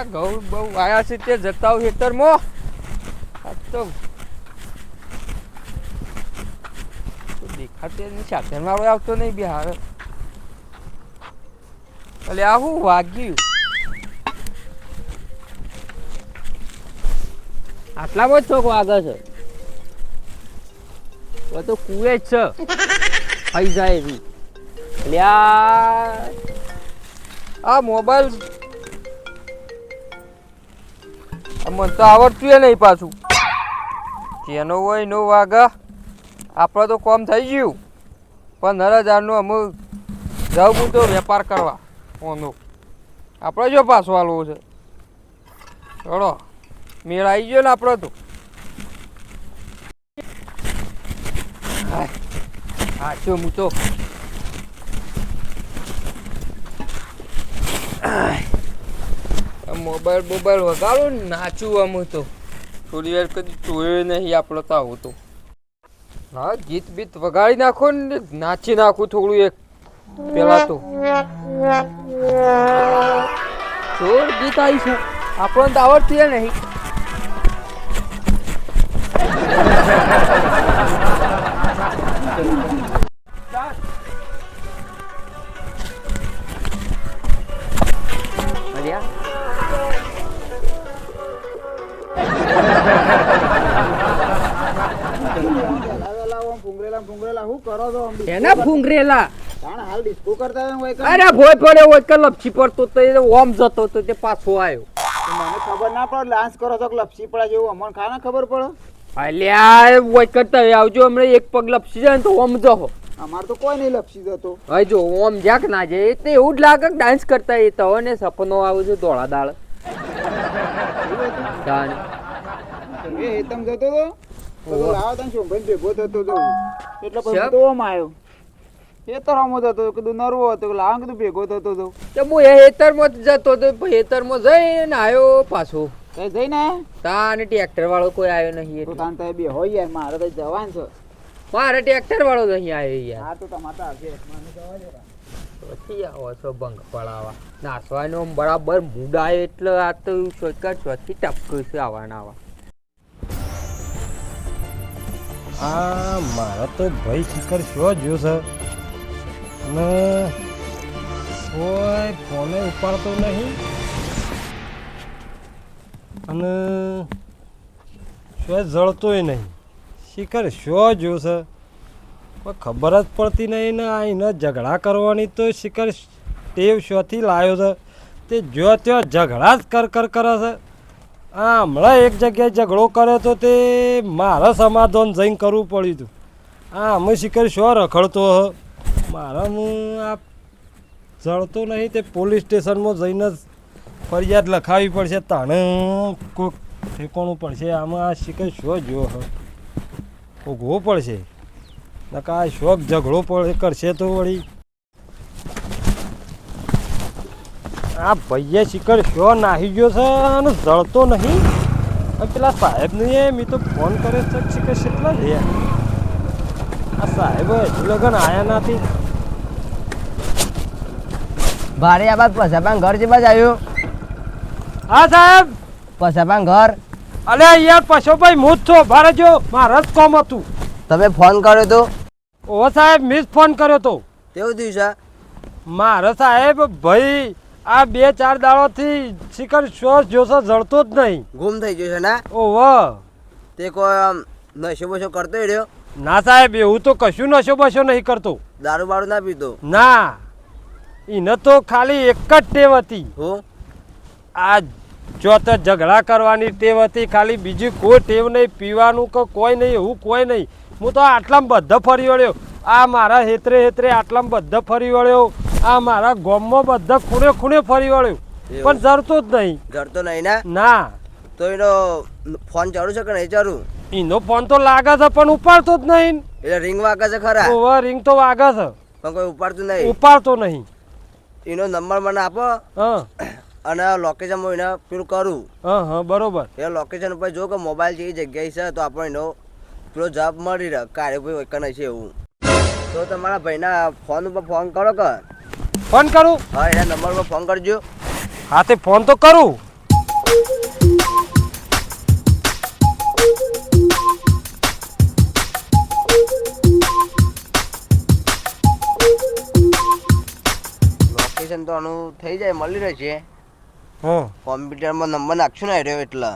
આ ઘઉં બહુ વાયા છે તે જતા ખેતરમાં. તો દેખાતે નહીં સાથે મારો આવતો નહીં બિહાર. એટલે આ હું વાગ્યું? આટલામાં જ છોક વાગે છે. તો કુએ જ છે. થઈ જાય એવી. આ મોબાઈલ મને તો આવડતું નહીં પાછું. જેનો હોય નો વાઘ. આપણે તો કોમ થઈ ગયું. પંદર હજારનું અમુક જવું તો વેપાર કરવા. ઓનો. આપણે જો પાછો હાલવો છે. ચલો, મેળ આવી ગયો ને આપણો તો. હા શું હું મોબાઈલ મોબાઈલ વગાડો ને નાચું અમું તો. થોડી વાર કદી જોયું નહીં આપણો તો આવું તો. હા, ગીત બીત વગાડી નાખો ને નાચી નાખું થોડું એક. પેલા તો. જોર ગીત આવીશું. આપણને તો આવડતી નહીં. અલ્યા એના ફૂંગરેલા અરે ભોય પડ્યો હોય કે લપસી પડતો તો ઓમ જતો તો તે પાછો આવ્યો મને ખબર ના પડે ડાન્સ કરો તો લપસી પડે જેવું અમને ખા ખબર પડે? અલ્યા હોય કરતા આવજો હમણાં એક પગ લપસી જાય ને તો ઓમ જહો. અમાર તો કોઈ નહીં લપસી જતો. હવે જો ઓમ જાક ના જાય તો એવું જ લાગે ડાન્સ કરતા એ તો ને સપનો આવું છે ધોળા દાળ. એ હેતમ જતો તો? તો તો લાવો તને શોભાઈ ભેગો થતો તો. એટલે પછી તો ઓમ આવ્યો કીધું નરવો હતો લાવો કીધું ભેગો થતો તો. તો હું એ હેતરમાં જતો તો હેતરમાં જઈને આવ્યો પાછો. કઈ જઈને? તાને ટ્રેક્ટર વાળો કોઈ આવ્યો નહીં તો. તાન તો બે હોય યાર મારે તો જવાન છે. મારે ટ્રેક્ટર વાળો અહીં આવ્યો યાર. હા તો તમારે તો મને જવા દે પછી આવો છો ભંગ પડાવા નાસવાનો બરાબર મૂડ એટલે આ તો શોધકાર ચોથી ટપકું છે આવાના આવા. આ મારો તો ભાઈ શિખર શો જો છે? અને કોઈ ફોને ઉપાડતો નહીં. અને શો જળતોય નહીં. શિખર શો જો છે? કોઈ ખબર જ પડતી નહીં ને આ એને ઝઘડા કરવાની તો શિખર ટેવ શોથી લાવ્યો છે. તે જો ત્યાં ઝઘડા જ કર કર કરે છે. આ હમણાં એક જગ્યાએ ઝઘડો કર્યો તો તે મારે સમાધાન જઈને કરવું પડ્યું હતું આ અમે શિખર શો રખડતો હ? મારા હું આ જળતો નહીં તે પોલીસ સ્ટેશનમાં જઈને ફરિયાદ લખાવી પડશે, તાણે કોઈક ઠેકોણું પડશે. આમાં આ શિખર શો જો હ? ભોગવો પડશે. નકા આ શોખ ઝઘડો પડે કરશે તો વળી આ ભાઈએ શિખર શો નાહી ગયો છે અને જળતો નહીં? પેલા સાહેબને એ મેં તો ફોન કર્યો છે શિખર કેટલા રહ્યા આ સાહેબ હજુ લગન આયા નથી. ભારે આ બાદ પસાપાન ઘર છે બાજ આવ્યું હા સાહેબ. પસાપાન ઘર? અલે યાર પશોભાઈ હું જ છો. ભારે જો મારા જ કોમ હતું. તમે ફોન કર્યો તો? ઓ સાહેબ મિસ ફોન કર્યો તો. કેવું થયું છે? મારે સાહેબ ભાઈ આ બે ચાર દાડોથી શિખર શ્વાસ જોશો જળતો જ નહીં. ગુમ થઈ ગયો છે ને? ઓહો. તે કોઈ નશો બશો કરતો રહ્યો? ના સાહેબ એવું તો કશું નશો બશો નહીં કરતો. દારૂ બારૂ ના પીતો? ના. એને તો ખાલી એક જ ટેવ હતી. હો? આ જો તો ઝઘડા કરવાની ટેવ હતી ખાલી બીજી કોઈ ટેવ નહીં પીવાનું કે કોઈ નહીં એવું કોઈ નહીં. હું તો આટલામાં બધા ફરી વળ્યો. આ મારા હેતરે હેતરે આટલામાં બધા ફરી વળ્યો. આ મારા ગામમાં બધા ખૂણે ખૂણે ફરી વળ્યું. પણ જરતો જ નહીં. જરતો નહીં ને? ના. તો એનો ફોન ચાલુ છે કે નહીં ચાલુ? એનો ફોન તો લાગે છે પણ ઉપાડતો જ નહીં. એટલે રિંગ વાગે છે ખરા? ઓવર રિંગ તો વાગે છે. પણ કોઈ ઉપાડતું નહીં? ઉપાડતો નહીં. એનો નંબર મને આપો. હા. અને લોકેશન હું એને પેલું કરું. હા હા બરોબર. એ લોકેશન ઉપર જો કે મોબાઈલ જેવી જગ્યાએ છે તો આપણને એનો પેલો જવાબ મળી રહે. કાર્ય ભાઈ કને છે એવું. તો તમારા ભાઈના ફોન ઉપર ફોન કરો કે? ફોન કરું? હા એના નંબર પર ફોન કરજો. હા તે ફોન તો કરું. લોકેશન તો આનું થઈ જાય મળી રહેશે. કોમ્પ્યુટરમાં નંબર નાખશું ને રહ્યો એટલે.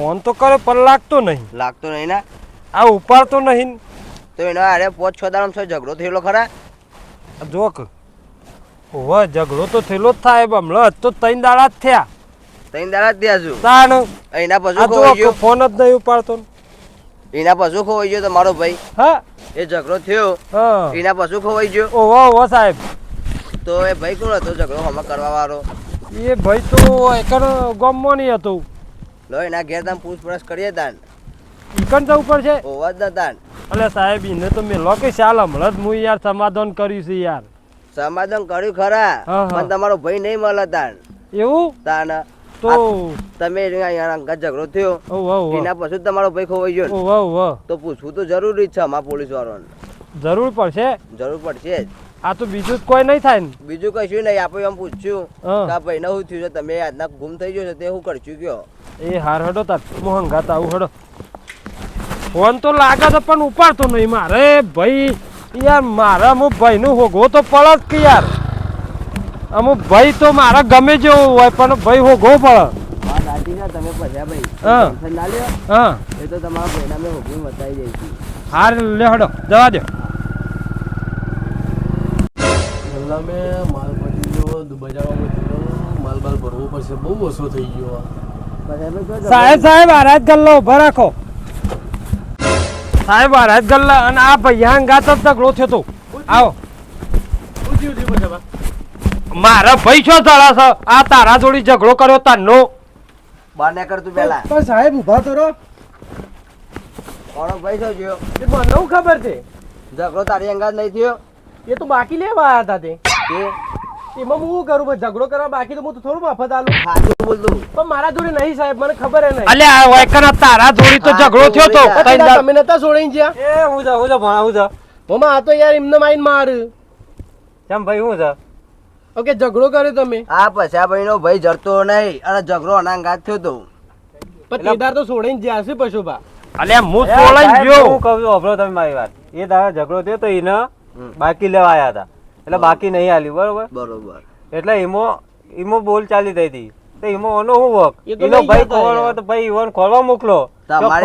ફોન તો કરે પણ લાગતો નહીં. લાગતો નહીં ના? આ ઉપાડતો નહીં તો એનો અરે પોચ છ દાડમ છો ઝઘડો થયેલો ખરા? જોક હોવે ઝઘડો તો થયેલો જ થાય હમણાં તો ત્રણ દાડા જ થયા. ત્રણ દાડા જ થયા છું તાણ એના પછી ખોવાઈ ગયો? ફોન જ નહીં ઉપાડતો એના પછી ખોવાઈ ગયો તમારો ભાઈ? હા? એ ઝઘડો થયો હા. એના પછી ખોવાઈ ગયો? ઓહો ઓહો સાહેબ. તો એ ભાઈ કોણ હતો? ઝઘડો હમણાં કરવા વાળો એ ભાઈ તો એકર ગામમાં નહીં હતું. લો એના ઘેર તમે પૂછપરછ કરીએ તાન. ઈકણ જવું પડશે હોવા જ તાન. અલે સાહેબ એને તો મેં લો કે ચાલ હમણાં જ હું યાર સમાધાન કર્યું છે યાર. સમાધાન કર્યું ખરા હા, હા. પણ તમારો ભાઈ નહીં મળે તાન. એવું? તાન તો? તમે અંગત ઝઘડો થયો. એના પછી તમારો ભાઈ ખોવાઈ ગયો તો પૂછવું તો જરૂરી જ છે અમારા પોલીસ વાળાને. જરૂર પડશે? જરૂર પડશે આ તો બીજું જ કોઈ નહીં થાય ને. બીજું કશું નહીં આપણે એમ પૂછ્યું કે ભાઈ ને શું થયું છે? તમે આજના ગુમ થઈ ગયો છે તે શું કરશું કયો? એ હાર હડો તાર હું ગાતા આવું હડો. ફોન તો લાગે છે પણ ઉપાડતો નહીં મારે. ભાઈ યાર મારા અમુક ભાઈનું હોગવો તો પડે જ કે યાર. અમુક ભાઈ તો મારા ગમે જેવો હોય પણ ભાઈ હોગવો પડે હા દાદી ના ભાઈ. હા. ટેન્શન હા. એ તો તમારા ભાઈના મેં હુકમ બતાવી હાર લે હડો જવા દો માલ જવા માલ બાલ ભરવો પડશે બહુ ઓછો થઈ ગયો સાહેબ સાહેબ આરાજ ગલ્લો ઊભા રાખો. સાહેબ આરાજ ગલ્લા અને આ ભૈયાન જ ઝઘડો થયો તો. આવો? મારા ભાઈ છો ચડા છે. આ તારા જોડી ઝઘડો કર્યો તારનો. બહાર ના કર તું પેલા. પણ સાહેબ ઊભા તો રહો કોનો ભાઈ છો થયો એ મને ખબર છે. ઝઘડો તારી અંગાત નહીં થયો? એ તો બાકી લેવા આવ્યા હતા તે? એમાં હું કરું? ભાઈ ઝઘડો કરવા બાકી તો હું તો થોડું મફત આલું. સાચું બોલતું પણ મારા જોડે નહીં સાહેબ મને ખબર ય નહીં. અલ્યા આ વયકના તારા જોડી તો ઝઘડો થયો તો. તમે નતા છોડીને જ્યાં એ હું જા હું જા ભણા હું જા મમ્મા આ તો યાર એમને માઈન માર. કેમ ભાઈ હું જા ઓકે ઝઘડો કર્યો તમે. આ પછા ભાઈ નો ભાઈ જડતો નહીં અને ઝઘડો અનાંગાત થયો તો. પણ તેદાર તો છોડીને જ્યાં છે પશુભા અલ્યા હું સોળાઈ ગયો. હું કહું છું તમે મારી વાત. એ તારા ઝઘડો થયો તો એને બાકી લેવા આવ્યા હતા. એટલે બાકી નહીં આલી બરોબર? બરોબર. એટલે ઈમો ઈમો બોલ ચાલી થઈ હતી. તો ઈમો ઓનો શું વર્ક લઈ ભાઈ હોય તો ભાઈ ઈવન ખોલવા મોકલો. વાત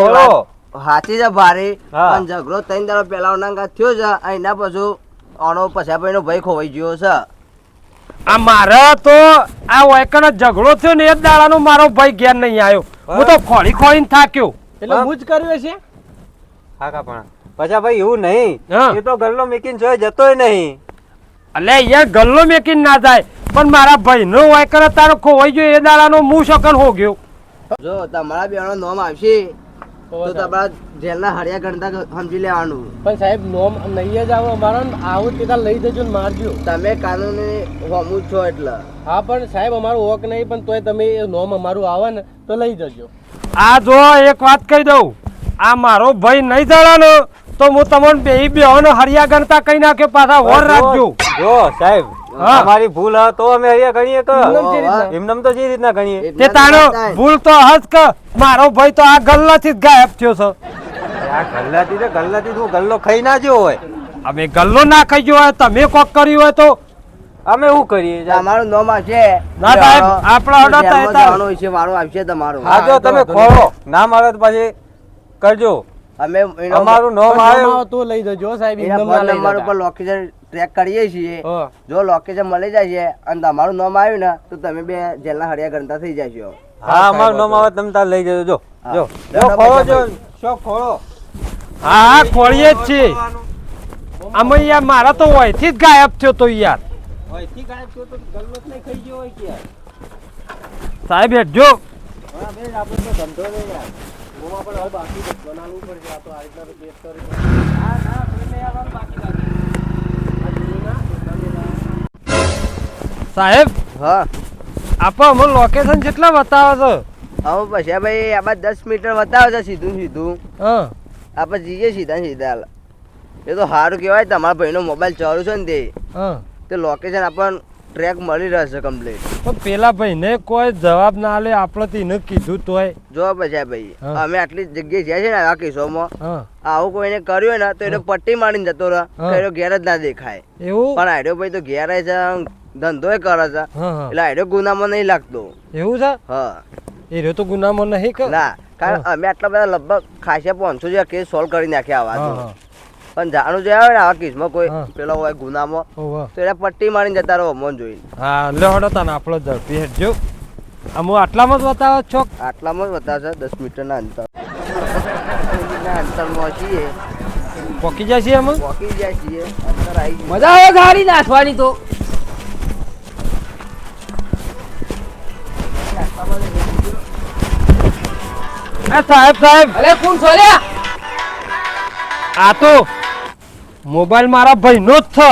સાચી છે ભારી પણ ઝઘડો ત્રણ દાડો પેલા આના થયો છે એના પછી ઓનો પછી ભાઈનો ભાઈ ખોવાઈ ગયો છે. આ મારા તો આ વયકનો ઝઘડો થયો ને એ જ દાડાનો મારો ભાઈ ઘેર નહીં આવ્યો હું તો ખોળી ખોળીને થાક્યો. એટલે હું. જ કર્યું છે? હા કાપણા પછી ભાઈ એવું નહીં. એ તો ગલ્લો મેકીને જોઈ જતોય નહીં. અલ્યા યાર ગલ્લો મેકીને ના જાય. પણ મારા ભાઈનો કરે તારો ખોવાઈ ગયો એ દાડાનો હું શકન હો ગયો. જો તમારા બેનો નોમ આવશે તો તમારા જેલના હરિયા ગણતા સમજી લેવાનું. પણ સાહેબ નોમ નહીં જ આવો અમારો ને આવું તેદાર લઈ જજો ને મારજો. તમે કાનૂની હોમું છો એટલે. હા પણ સાહેબ અમારું ઓક નહીં પણ તોય તમે એ નોમ અમારું આવે ને તો લઈ જજો. આ જો એક વાત કહી દઉં. આ મારો ભાઈ નહીં જણાનો તો હું તમને બે બેહોનો હરિયા ગણતા કહી નાખ્યો પાછા વર રાખજો. જો સાહેબ અમારી ભૂલ હ તો અમે હરિયા ગણીએ કે? એમનેમ તો જે રીતના ગણીએ? તે થાય. ભૂલ તો હસ કે મારો ભાઈ તો આ ગલ્લાથી જ ગાયબ થયો છે. આ ગલ્લાથી તો ગલ્લાથી તું ગલ્લો ખાઈ ના જ્યો હોય. અમે ગલ્લો ના ખાઈ ગયો હોય તમે કોક કર્યું હોય તો? અમે શું કરીએ? અમારું નામ છે. ના સાહેબ, આપણો ઓર્ડર તો થાય. હશે, વારો આવશે તમારો. હા જો તમે ખોલો ના મારો તો પછી કરજો. અમે અમારું નામ આવ્યું આવે. તો લઈ જજો સાહેબ નંબર. ઉપર લોકેશન ટ્રેક કરીએ છીએ. હા. જો લોકેશન મળી જાય છે અને તમારું નામ આવ્યું ને તો તમે બે જેલના હળિયા ગણતા થઈ જશો. હા અમારું નામ આવે તમે તાર લઈ જજો જો જો. જો ખોળો જો. શો ખોળો. હા ખોળીએ જ છે અમે યાર મારા તો હોયથી જ ગાયબ થયો તો યાર. અહીંથી ગાયબ થયો તો ગલ્લો જ નહીં ખાઈ ગયો હોય કે યાર. સાહેબ હેઠજો. હા બેન આપણે તો ધંધો નહીં યાર. ગોવા પર હવે બાકી બનાવવું પડશે આ તો આ રીતના તો કેસ કરી હા ના કોઈ આવવાનું બાકી બાકી સાહેબ હા. આપો અમે લોકેશન કેટલા બતાવે છો? હવે પછી ભાઈ આમાં દસ મીટર બતાવે છે સીધું સીધું. હા. આપણે જઈએ સીધા સીધા. એ તો સારું કહેવાય તમારા ભાઈનો મોબાઈલ ચાલુ છે ને તે. હા. તે લોકેશન આપણને ટ્રેક મળી રહેશે કમ્પ્લીટ પણ પેલા ભાઈને કોઈ જવાબ ના લે આપણે તો એને કીધું તોય. જો પછી ભાઈ અમે આટલી જગ્યાએ જ્યાં છે ને આ કિસ્સોમાં આવું કોઈને કર્યું ને તો એને પટ્ટી મારીને જતો રહે એનો ઘેર જ ના દેખાય. એવું? પણ આડ્યો ભાઈ તો ઘેર છે ધંધો કરે છે. એટલે આડ્યો ગુનામાં નહીં લાગતો. એવું છે? હા. એ તો ગુનામાં નહીં ના કારણ અમે આટલા બધા લગભગ ખાસા પાંચસો જેવા કેસ સોલ્વ કરી નાખ્યા આવા પણ જાણું જે આવે ને આવા કેસમાં કોઈ પેલો હોય ગુનામાં તો એને પટ્ટી મારીને જતા રહો મોન જોઈ હા લે હડો તને આપણો ઝડપી હેડજો આમ આટલામાં જ બતાવો છો? આટલામાં જ બતાવશે દસ મીટરના અંતર. અંતરમાં છીએ. પોકી જાય છે એમાં? પોકી જાય છીએ. અંતર આવી ગયું. મજા આવે ગાડી નાખવાની તો. સાહેબ સાહેબ. અરે કોણ છોલ્યા આ તો મોબાઈલ મારા ભાઈનો જ છે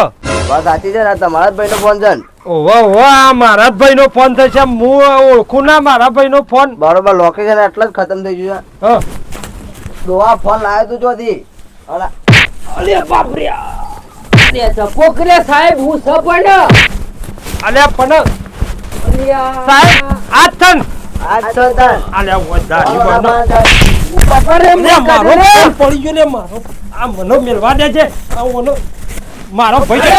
વાત સાચી છે ને તમારા જ ભાઈનો ફોન છે ને? ઓવા ઓવા આ મારા જ ભાઈનો ફોન થશે. હું ઓળખું ના મારા ભાઈનો ફોન બરોબર લોકેશન એટલા જ ખતમ થઈ ગયું હા. છે દોવા ફોન લાવ્યો તું ચોથી. અલા. પોકરે સાહેબ હું સપણ અલ્યા પણ સાહેબ આ થન. આજ થન. અલ્યા વધારી બનો પડી ગયો ને મારો. આ મનો મેળવા દે છે. આ મનો મારો ભાઈ છે.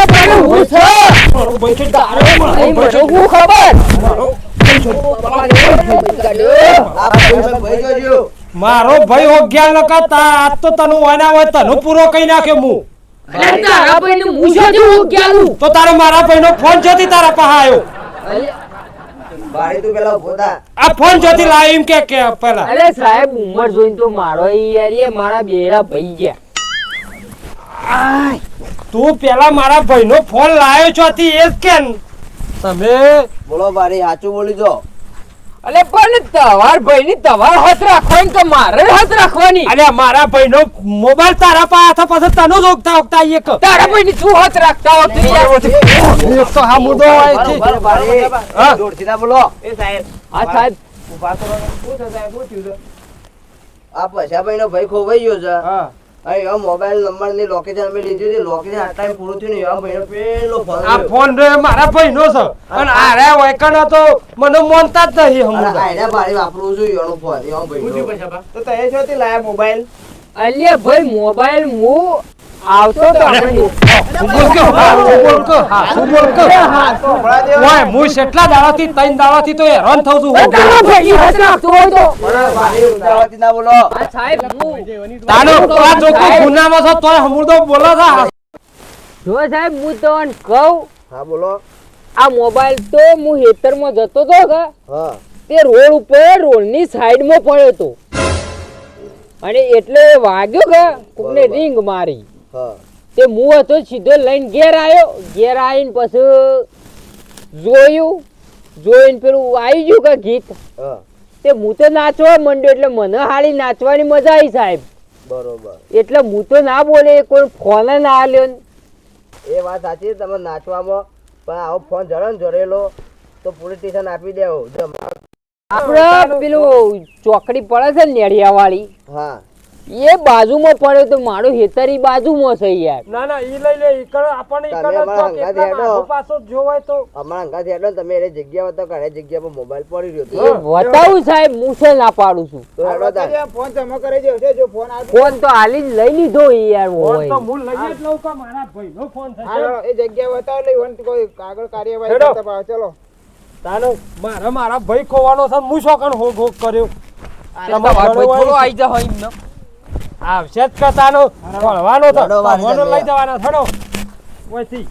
મારો ભાઈ છે. તારો મારો ભાઈ છે. હું ખબર? મારો આ ભાઈ ભાઈ જોજો. મારો ભાઈ ઓગ્યા લકા તા આજ તો તને વાના હોય તને પૂરો કહી નાખ્યો હું. તારા ભાઈ ને મૂછો જેવું ક્યાંનું તો તારે મારા ભાઈનો ફોન જોતી તારા પાસે આવ્યો. બારી તું પેલા ઊભો થા. આ ફોન જોતી લાવી એમ કે કે પેલા અરે સાહેબ ઉંમર જોઈને તો મારો યાર એ મારા બેરા ભાઈ ગયા. તું પેલા મારા ભાઈનો ફોન લાવ્યો છો તી એ જ કે ન? તમે બોલો બારી સાચું બોલી જો. અલે પણ તવાર ભાઈ ની તમાર હાથ રાખવાની તો મારે હાથ રાખવાની? અલ્યા મારા ભાઈનો મોબાઈલ તારા પાસે પાસે તને જ ઓગતા ઓગતા એક તારા ભાઈ ની તું હાથ રાખતા હોત. એક તો હા મુદ્દો હોય છે. બારી જોરથી ના બોલો. હા સાહેબ. આ પૈસા ભાઈ નો ભાઈ ખોવાઈ ગયો છે. અહીં મોબાઈલ નંબરની લોકેશન અમે લીધી હતી. લોકેશન ટાઈમ પૂરું થયું ને એવા ભાઈ પેલો ફોન આ ફોન રે મારા ભાઈનો છે. અને આરે રે વૈકણ તો મને મોનતા જ નહીં હમણાં. આયના ભાઈ વાપરવું જોઈએ એનો ફોન એવા ભાઈ તો લાયા મોબાઈલ અલ્યા ભાઈ મોબાઈલ હું આવતો તો આપણે શું કે હા કે હા શું કે સંભળા ઓય હું કેટલા દાડાથી ત્રણ દાડાથી તો હેરાન થઉં છું. હું. તારા ભાઈ હોય તો. ના બોલો. આ સાહેબ હું તાનો આ જોકો ગુનામાં છે તોય હમુરદો બોલે છે. જો સાહેબ હું તમને કહું હા બોલો. આ મોબાઈલ તો હું હેતરમાં જતો હતો. કે હા. તે રોડ ઉપર રોડની સાઈડમાં પડ્યો હતો. અને એટલે વાગ્યો કે કોકને. રિંગ મારી. તે હું હતો સીધો લઈને ઘેર આવ્યો ઘેર આવીને પછી જોયું. જોઈને પેલું આવી ગયું કે ગીત. તે હું તો નાચવા માંડ્યો એટલે મને હાળી નાચવાની મજા આવી સાહેબ. બરોબર. એટલે હું તો ના બોલે કોઈ ફોન ના આલ્યો. એ વાત સાચી તમે નાચવામાં પણ આવો ફોન જડો ને જડેલો તો પોલીસ સ્ટેશન આપી દેવો. આપણે પેલું ચોકડી પડે છે ને નેડિયા વાળી હા. એ બાજુમાં પડ્યો તો મારું હેતર બાજુમાં છે યાર. ના ના ઈ લઈ લે ઈકડ આપણને ઈ તમે કર અમારા તો પાછો જોવાય તો. અમારા અંગાથી હેડો તમે એ જગ્યા તો ઘણી જગ્યા પર મોબાઈલ પડી રહ્યો તો બતાવું સાહેબ હું છે ના પાડું છું. તો હેડો તાર. ફોન જમા કરી દેવશે જો ફોન આ ફોન તો હાલી જ લઈ લીધો યાર ફોન તો હું લઈ જ લઉં કા મારા ભાઈનો ફોન થશે? હાલો, એ જગ્યા બતાવ લઈ ઈવન કોઈ કાગળ કાર્યવાહી. કરતા પાડો. ચલો. તાનો મારા મારા ભાઈ ખોવાનો છે હું શું કણ હોગ હોગ કર્યો. તમારો ભાઈ થોડો આઈ જા હોય એમને. આવશે જ કતાનો ભણવાનો તો. લઈ જવાનો થોડો ઓયથી.